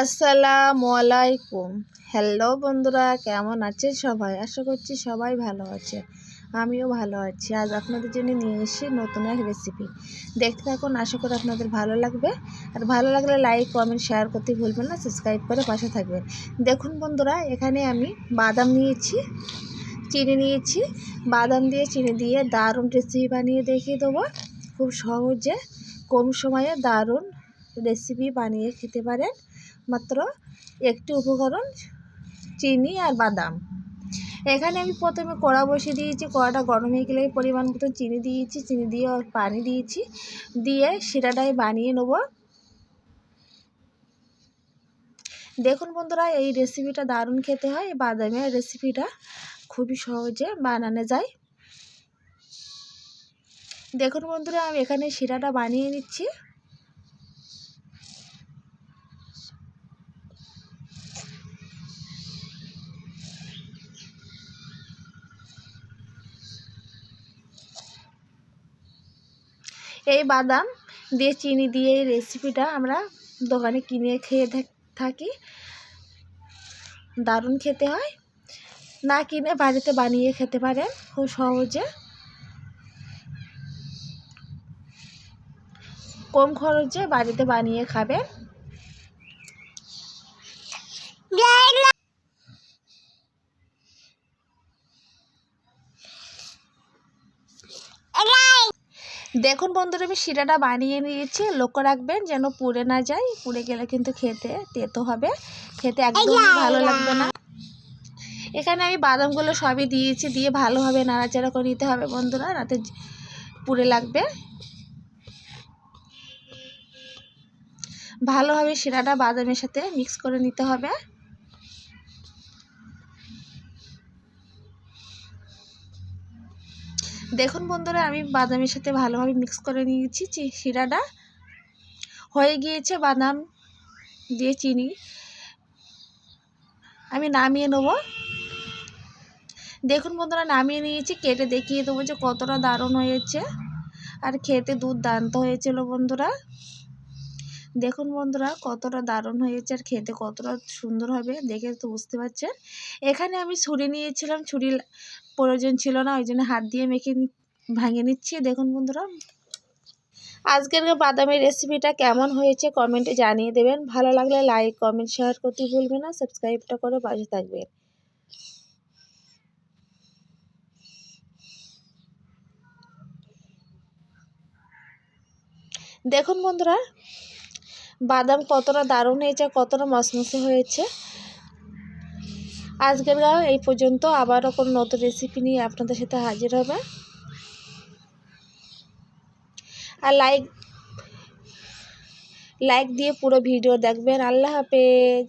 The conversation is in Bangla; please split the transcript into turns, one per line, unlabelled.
আসসালামু আলাইকুম হ্যালো বন্ধুরা, কেমন আছে সবাই? আশা করছি সবাই ভালো আছে। আমিও ভালো আছি। আজ আপনাদের জন্য নিয়ে এসেছি নতুন এক রেসিপি দেখতে থাকুন, আশা করি আপনাদের ভালো লাগবে। আর ভালো লাগলে লাইক কমেন্ট শেয়ার করতে ভুলবেন না সাবস্ক্রাইব করে পাশে থাকবেন। দেখুন বন্ধুরা, এখানে আমি বাদাম নিয়েছি, চিনি নিয়েছি। বাদাম দিয়ে চিনি দিয়ে দারুণ রেসিপি বানিয়ে দেখিয়ে দেবো। খুব সহজে কম সময়ে দারুণ রেসিপি বানিয়ে খেতে পারেন। মাত্র একটি উপকরণ, চিনি আর বাদাম। এখানে আমি প্রথমে কড়া বসিয়ে দিয়েছি, কড়াটা গরম হয়ে গেলে পরিমাণ মতো চিনি দিয়েছি, চিনি দিয়ে পানি দিয়েছি, দিয়ে শিরাটাই বানিয়ে নেব। দেখুন বন্ধুরা, এই রেসিপিটা দারুণ খেতে হয় বাদামের রেসিপিটা খুবই সহজে বানানো যায়। দেখুন বন্ধুরা, আমি এখানে শিরাটা বানিয়ে নিচ্ছি। এই বাদাম দিয়ে চিনি দিয়ে এই রেসিপিটা আমরা দোকানে কিনে খেয়ে থাকি। দারুণ খেতে হয়। না কিনে বাড়িতে বানিয়ে খেতে পারেন খুব সহজে। কম খরচে বাড়িতে বানিয়ে খাবেন। দেখুন বন্ধুরা আমি শিরাটা বানিয়ে নিয়েছি। লক্ষ্য রাখবেন যেন পুড়ে না যায়। পুড়ে গেলে কিন্তু খেতে তেতো হবে। খেতে একদমই ভালো লাগবে না। এখানে আমি বাদামগুলো সবই দিয়েছি দিয়ে ভালোভাবে নাড়াচাড়া করে নিতে হবে বন্ধুরা রাতে পুড়ে লাগবে। ভালোভাবে শিরাটা বাদামের সাথে মিক্স করে নিতে হবে। দেখুন বন্ধুরা, আমি বাদামের সাথে ভালোভাবে মিক্স করে নিয়েছি শিরাটা। হয়ে গিয়েছে বাদাম দিয়ে চিনি। আমি নামিয়ে নেব। দেখুন বন্ধুরা, নামিয়ে নিয়েছি, কেটে দেখিয়ে দেবো যে কতটা দারুণ হয়েছে। আর খেতে দুধ দান্ত হয়েছিল বন্ধুরা। দেখুন বন্ধুরা, কতটা দারুণ হয়েছে আর খেতে কতটা সুন্দর হবে, দেখে তো বুঝতে পারছেন। এখানে আমি ছুরি নিয়েছিলাম ছুরি প্রয়োজন ছিল না, ওই জন্য হাত দিয়ে মেখে ভাঙে নিচ্ছি। দেখুন বন্ধুরা, আজকের বাদামের রেসিপিটা কেমন হয়েছে কমেন্টে জানিয়ে দেবেন। ভালো লাগলে লাইক কমেন্ট শেয়ার করতে ভুলবেন না সাবস্ক্রাইবটা করে পাশে থাকবেন। দেখুন বন্ধুরা বাদাম কতটা দারুণ হয়েছে, কতটা মসমসে হয়েছে। আজকের গাও এই পর্যন্ত, আবারও কোনো নতুন রেসিপি নিয়ে আপনাদের সাথে হাজির হবে। আর লাইক লাইক দিয়ে পুরো ভিডিও দেখবেন। আল্লাহ হাফেজ।